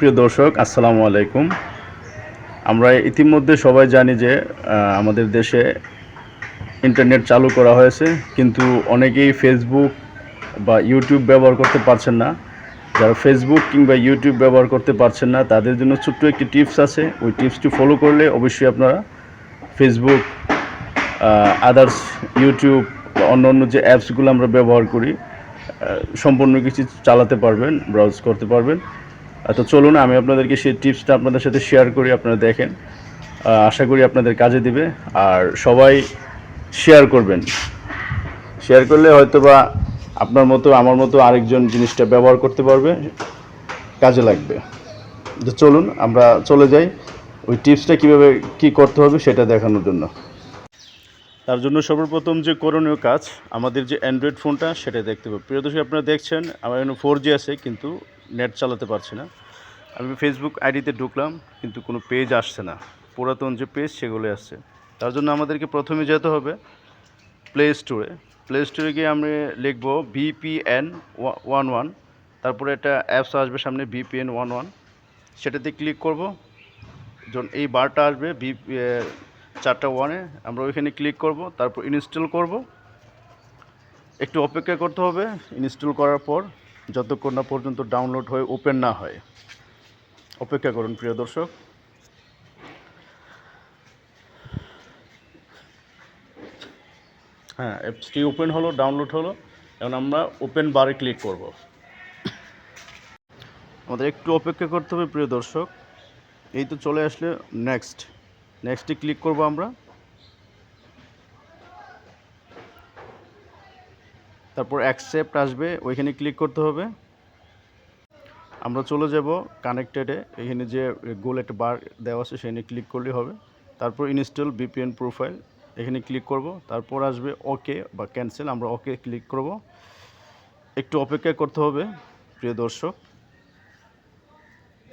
প্রিয় দর্শক, আসসালামু আলাইকুম। আমরা ইতিমধ্যে সবাই জানি যে আমাদের দেশে ইন্টারনেট চালু করা হয়েছে, কিন্তু অনেকেই ফেসবুক বা ইউটিউব ব্যবহার করতে পারছেন না। যারা ফেসবুক কিংবা ইউটিউব ব্যবহার করতে পারছেন না, তাদের জন্য ছোট্ট একটি টিপস আছে। ওই টিপসটি ফলো করলে অবশ্যই আপনারা ফেসবুক আদার্স ইউটিউব বা অন্য অন্য যে অ্যাপসগুলো আমরা ব্যবহার করি সম্পূর্ণ কিছু চালাতে পারবেন ব্রাউজ করতে পারবেন। তো চলুন, আমি আপনাদেরকে সেই টিপসটা আপনাদের সাথে শেয়ার করি, আপনারা দেখেন। আশা করি আপনাদের কাজে দিবে। আর সবাই শেয়ার করবেন। শেয়ার করলে হয়তো বা আপনার মতো, আমার মতো আরেকজন জিনিসটা ব্যবহার করতে পারবে, কাজে লাগবে। তো চলুন, আমরা চলে যাই। ওই টিপসটা কীভাবে কি করতে হবে সেটা দেখানোর জন্য। তার জন্য সর্বপ্রথম যে করণীয় কাজ, আমাদের যে অ্যান্ড্রয়েড ফোনটা সেটা দেখতে হবে। প্রিয় দর্শক, আপনারা দেখছেন, আমার এখানে ফোর জি আছে, কিন্তু নেট চালাতে পারছি না। আমি ফেসবুক আইডিতে ঢুকলাম, কিন্তু কোনো পেজ আসছে না। পুরাতন যে পেজ সেগুলো আসছে। তার জন্য আমাদেরকে প্রথমে যেতে হবে প্লে স্টোরে প্লে স্টোরে গিয়ে আমরা লিখব ভিপিএন ওয়ান ওয়ান তারপরে একটা অ্যাপস আসবে সামনে ভিপিএন ওয়ান ওয়ান সেটাতে ক্লিক করব। যখন এই বারটা আসবে ভি চারটা ওয়ানে আমরা ওইখানে ক্লিক করব, তারপর ইনস্টল করব। একটু অপেক্ষা করতে হবে। ইনস্টল করার পর যতক্ষণ না পর্যন্ত ডাউনলোড হয়ে ওপেন না হয়। অপেক্ষা করুন, প্রিয় দর্শক। হ্যাঁ অ্যাপসটি ওপেন হলো, ডাউনলোড হলো, এখন আমরা ওপেন বারে ক্লিক করব। আমাদের একটু অপেক্ষা করতে হবে, প্রিয় দর্শক। এই তো চলে আসলে নেক্সট। নেক্সটে ক্লিক করব আমরা। তারপর অ্যাকসেপ্ট আসবে, ওইখানে ক্লিক করতে হবে। আমরা চলে যাব কানেক্টেডে এখানে যে গোল একটা বার দেওয়া আছে, সেখানে ক্লিক করলেই হবে। তারপর ইনস্টল বিপিএন প্রোফাইল এখানে ক্লিক করব। তারপর আসবে ওকে বা ক্যান্সেল আমরা ওকে ক্লিক করব। একটু অপেক্ষা করতে হবে, প্রিয় দর্শক।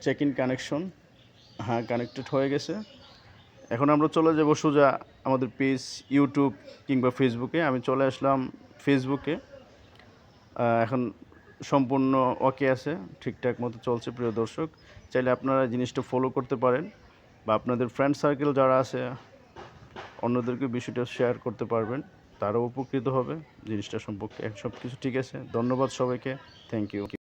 চেক ইন কানেকশন হ্যাঁ কানেক্টেড হয়ে গেছে। এখন আমরা চলে যাব সোজা আমাদের পেজ ইউটিউব কিংবা ফেসবুকে আমি চলে আসলাম ফেসবুকে। এখন সম্পূর্ণ ওকে আছে, ঠিকঠাক মতো চলছে, প্রিয় দর্শক। চাইলে আপনারা জিনিসটা ফলো করতে পারেন বা আপনাদের ফ্রেন্ড সার্কেল যারা আছে অন্যদেরকে বিষয়টা শেয়ার করতে পারবেন। তারাও উপকৃত হবে, জিনিসটা সম্পর্কে সব কিছু ঠিক আছে। ধন্যবাদ সবাইকে। Thank you